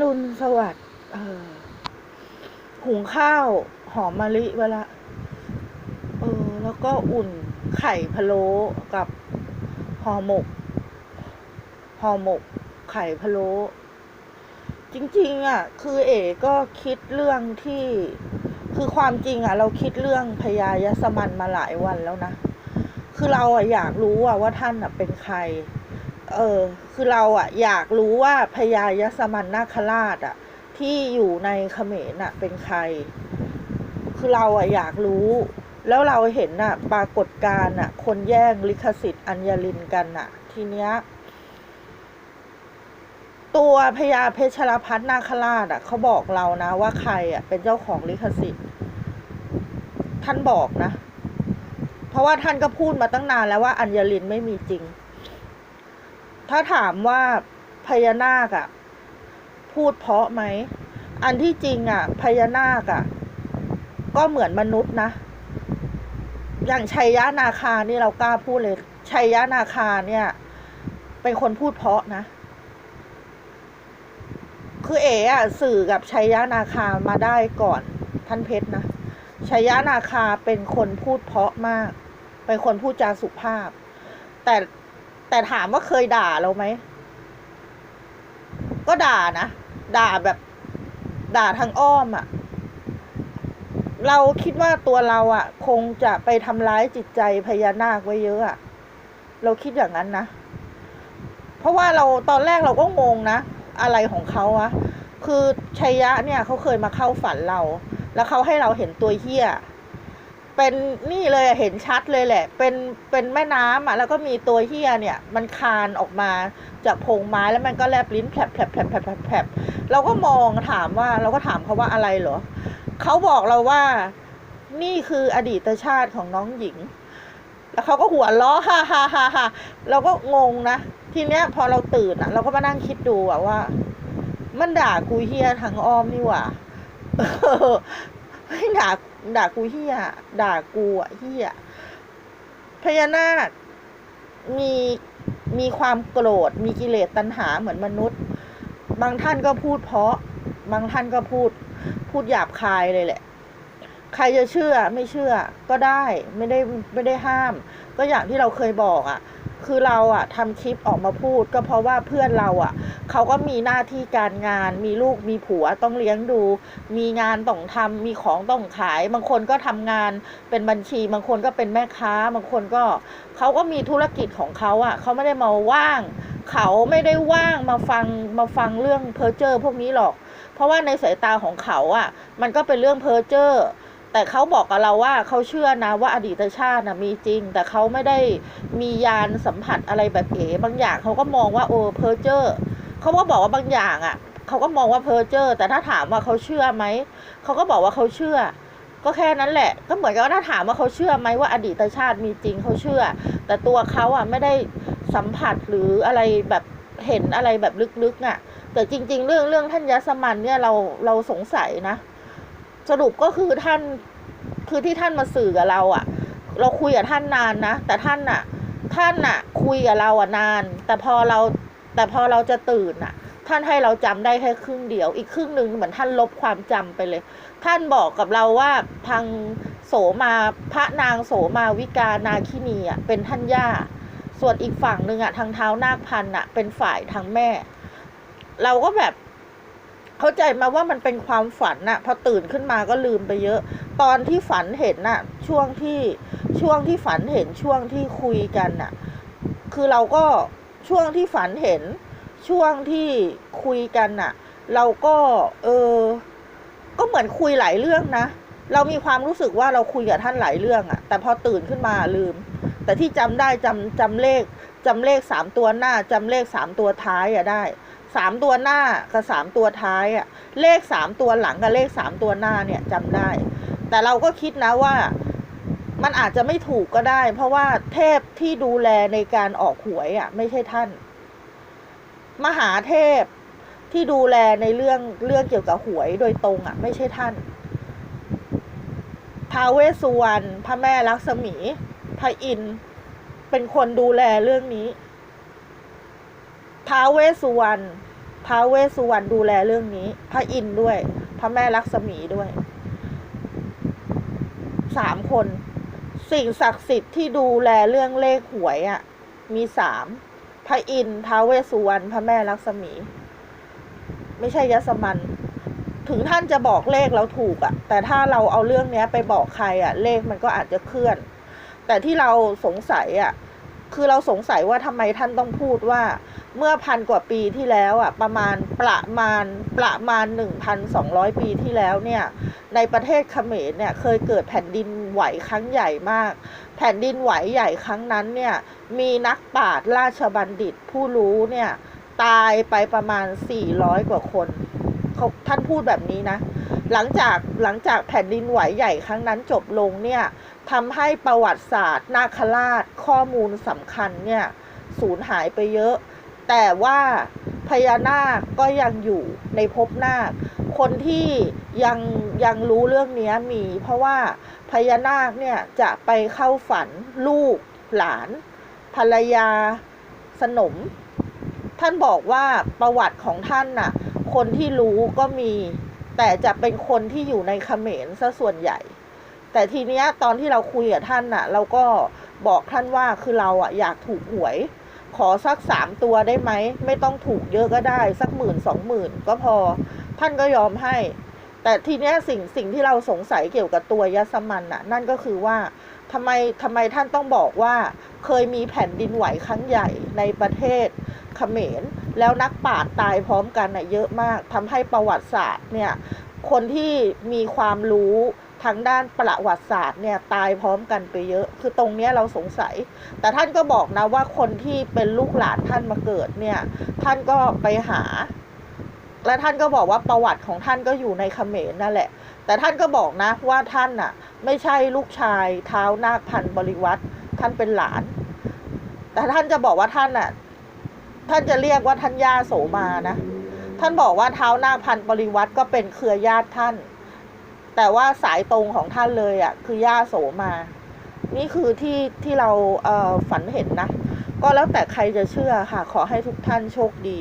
รุณสวัสดิ์หุงข้าว หอมมะลิไว้ละเออ แล้วก็อุ่นไข่พะโล้กับห่อหมกห่อหมก ไข่พะโล้จริง ๆ อะ คือเอ๋ก็คิดเรื่องที่ คือความจริงอะ เราคิดเรื่องพญายสมันมาหลายวันแล้วนะ คือเราอะอยากรู้อะว่าท่านอะเป็นใคร เออ คือเราอะอยากรู้ว่าพญายสมันนาคราชอะที่อยู่ในเขมรอะ เป็นใคร คือเราอะอยากรู้ แล้วเราเห็นอะ ปรากฏการณ์อะ คนแย่งลิขสิทธิ์อัญญลินกันอะ ทีเนี้ย ตัวพญาเพชรพัฒนาคราชอะเขาบอกเรานะ ว่าใครอะเป็นเจ้าของลิขสิทธิ์ ท่านบอกนะ เพราะว่าท่านก็พูดมาตั้งนานแล้วว่าอัญญลินไม่มีจริง ถ้าถามว่าพญานาคอะพูดเพราะไหม อันที่จริงอะพญานาคอะก็เหมือนมนุษย์นะ อย่างชัยยะนาคานี่เรากล้าพูดเลยชัยยะนาคาเนี่ย เป็นคนพูดเพราะนะ คือเอ๋อะสื่อกับชัยยะนาคามาได้ก่อนท่านเพชรนะชัยยะนาคาเป็นคนพูดเพราะมาก เป็นคนพูดจาสุภาพ แต่ แต่ถามว่าเคยด่าเราไหม ก็ด่านะ ด่าแบบ ด่าทางอ้อมอะ่ะ เราคิดว่าตัวเราอะ่ะ คงจะไปทำร้ายจิตใจพญานาคไว้เยอะอะ่ะ เราคิดอย่างนั้นนะ เพราะว่าเราตอนแรกเราก็งงนะ อะไรของเขาอะคือชัยยะเนี่ยเขาเคยมาเข้าฝันเรา แล้วเขาให้เราเห็นตัวเฮี้ย เป็นนี่เลยเห็นชัดเลยแหละ เป็นเป็นแม่น้ำอะแล้วก็มีตัวเฮียเนี่ย มันคานออกมาจากพงไม้แล้วมันก็แลบลิ้นแผลบแผลบแผลบแผลบแผลบแผลบเราก็มองถามว่าเราก็ถามเขาว่าอะไรเหรอเขาบอกเราว่านี่คืออดีตชาติของน้องหญิง แล้วเขาก็หัวเราะฮ่าฮ่าฮ่าฮ่าเราก็งงนะ ทีเนี้ยพอเราตื่นอะ เราก็มานั่งคิดดูอะว่า มันด่ากูเฮียทางอ้อมนี่หว่าไม่ด่า ด่ากูเฮียด่ากูอะเฮียพญานาคมีมีความโกรธ มีกิเลสตัณหาเหมือนมนุษย์ บางท่านก็พูดเพราะ บางท่านก็พูด พูดหยาบคายเลยแหละ ใครจะเชื่อไม่เชื่อก็ได้ไม่ได้ไม่ได้ห้าม ก็อย่างที่เราเคยบอกอะ่ะ คือเราอะทำคลิปออกมาพูด ก็เพราะว่าเพื่อนเราอะเขาก็มีหน้าที่การงาน มีลูกมีผัวต้องเลี้ยงดู มีงานต้องทำมีของต้องขาย บางคนก็ทำงานเป็นบัญชี บางคนก็เป็นแม่ค้า บางคนก็เขาก็มีธุรกิจของเขาอะเขาไม่ได้มาว่าง เขาไม่ได้ว่างมาฟังมาฟังเรื่องเพอร์เจอร์พวกนี้หรอก เพราะว่าในสายตาของเขาอะมันก็เป็นเรื่องเพอร์เจอร์ แต่เขาบอกกับเราว่าเขาเชื่อนะว่าอดีตชาตินะมีจริง แต่เขาไม่ได้มียานสัมผัสอะไรแบบเอ๋บางอย่างเขาก็มองว่าโอ้เพอร์เจอร์เขาก็บอกว่าบางอย่างอะ่ะเขาก็มองว่าเพอร์เจอร์ แต่ถ้าถามว่าเขาเชื่อไหมเขาก็บอกว่าเขาเชื่อ ก็แค่นั้นแหละ ก็เหมือนกับว่าถ้าถามว่าเขาเชื่อไหมว่าอดีตชาติมีจริงเขาเชื่อ แต่ตัวเขาอะไม่ได้สัมผัสหรืออะไรแบบเห็นอะไรแบบลึกๆอะ แต่จริง ๆ เรื่องเรื่องท่านยศมันเนี่ยเราเราสงสัยนะ สรุปก็คือท่านคือที่ท่านมาสื่อกับเราอะ่ะ เราคุยกับท่านนานนะ แต่ท่านน่ะ ท่านน่ะ คุยกับเราอะนาน แต่พอเราแต่พอเราจะตื่นน่ะ ท่านให้เราจำได้แค่ครึ่งเดียว อีกครึ่งหนึ่งเหมือนท่านลบความจำไปเลย ท่านบอกกับเราว่าทางโสมาพระนางโสมาวิกานาคินีอะเป็นท่านย่าส่วนอีกฝั่งหนึ่งอะทางเท้านาคพันอะ เป็นฝ่ายทางแม่ เราก็แบบ เข้าใจมาว่ามันเป็นความฝันน่ะพอตื่นขึ้นมาก็ลืมไปเยอะ ตอนที่ฝันเห็นน่ะ ช่วงที่ช่วงที่ฝันเห็นช่วงที่คุยกันน่ะ คือเราก็ช่วงที่ฝันเห็น ช่วงที่คุยกันน่ะ เราก็เออก็เหมือนคุยหลายเรื่องนะเรามีความรู้สึกว่าเราคุยกับท่านหลายเรื่องอะแต่พอตื่นขึ้นมาลืม แต่ที่จำได้จำจำเลขจำเลขสามตัวหน้าจำเลขสามตัวท้ายอะได้ สามตัวหน้ากับสามตัวท้ายอะเลขสามตัวหลังกับเลขสามตัวหน้าเนี่ยจำได้ แต่เราก็คิดนะว่ามันอาจจะไม่ถูกก็ได้ เพราะว่าเทพที่ดูแลในการออกหวยอะไม่ใช่ท่าน มหาเทพที่ดูแลในเรื่องเรื่องเกี่ยวกับหวยโดยตรงอะไม่ใช่ท่านท้าวเวสสุวรรณพระแม่ลักษมีพระอินเป็นคนดูแลเรื่องนี้ ท้าเวสสุวรรณท้าเวสสุวรรณดูแลเรื่องนี้ พระอินด้วย พระแม่ลักษมีด้วยสามคน สิ่งศักดิ์สิทธิ์ที่ดูแลเรื่องเลขหวยอะ่ะ มีสามพระอินทร์ท้าเวสสุวรรณพระแม่ลักษมี ไม่ใช่ยสมัน ถึงท่านจะบอกเลขเราถูกอะ่ะ แต่ถ้าเราเอาเรื่องเนี้ยไปบอกใครอะ่ะ เลขมันก็อาจจะเคลื่อน แต่ที่เราสงสัยอะ่ะ คือเราสงสัยว่าทำไมท่านต้องพูดว่า เมื่อพันกว่าปีที่แล้วอะประมาณประมาณประมาณหนึ่งพันสองร้อยปีที่แล้วเนี่ยในประเทศเขมรเนี่ยเคยเกิดแผ่นดินไหวครั้งใหญ่มาก แผ่นดินไหวใหญ่ครั้งนั้นเนี่ยมีนักปราชญ์ราชบัณฑิตผู้รู้เนี่ยตายไปประมาณ 400 กว่าคนเขาท่านพูดแบบนี้นะ หลังจากหลังจากแผ่นดินไหวใหญ่ครั้งนั้นจบลงเนี่ยทำให้ประวัติศาสตร์ นาคราชข้อมูลสำคัญเนี่ยสูญหายไปเยอะ แต่ว่าพญานาคก็ยังอยู่ในภพนาค คนที่ยังยังรู้เรื่องนี้มี เพราะว่าพญานาคเนี่ยจะไปเข้าฝันลูกหลาน ภรรยาสนม ท่านบอกว่าประวัติของท่านน่ะ คนที่รู้ก็มี แต่จะเป็นคนที่อยู่ในเขมรซะส่วนใหญ่ แต่ทีเนี้ยตอนที่เราคุยกับท่านน่ะ เราก็บอกท่านว่าคือเราอะอยากถูกหวย ขอสักสามตัวได้ไหม ไม่ต้องถูกเยอะก็ได้ สักหมื่นสองหมื่นก็พอ ท่านก็ยอมให้ แต่ทีเนี้ยสิ่งสิ่งที่เราสงสัยเกี่ยวกับตัวยสมันน่ะ นั่นก็คือว่าทำไมทำไมท่านต้องบอกว่าเคยมีแผ่นดินไหวครั้งใหญ่ในประเทศเขมร แล้วนักปราชญ์ตายพร้อมกันน่ะเยอะมากทำให้ประวัติศาสตร์เนี่ยคนที่มีความรู้ ทางด้านประวัติศาสตร์เนี่ยตายพร้อมกันไปเยอะ คือตรงเนี้ยเราสงสัย แต่ท่านก็บอกนะว่าคนที่เป็นลูกหลานท่านมาเกิดเนี่ย ท่านก็ไปหา และท่านก็บอกว่าประวัติของท่านก็อยู่ในเขมรนั่นแหละ แต่ท่านก็บอกนะว่าท่านน่ะ ไม่ใช่ลูกชายเท้านาคพันธ์บริวัตรท่านเป็นหลาน แต่ท่านจะบอกว่าท่านน่ะ ท่านจะเรียกว่าท่านย่าโสมานะ ท่านบอกว่าเท้านาคพันธ์บริวัตรก็เป็นเครือญาติท่าน แต่ว่าสายตรงของท่านเลยอะ คือย่าโสมา นี่คือที่ที่เราเฝันเห็นนะ ก็แล้วแต่ใครจะเชื่อค่ะ ขอให้ทุกท่านโชคดี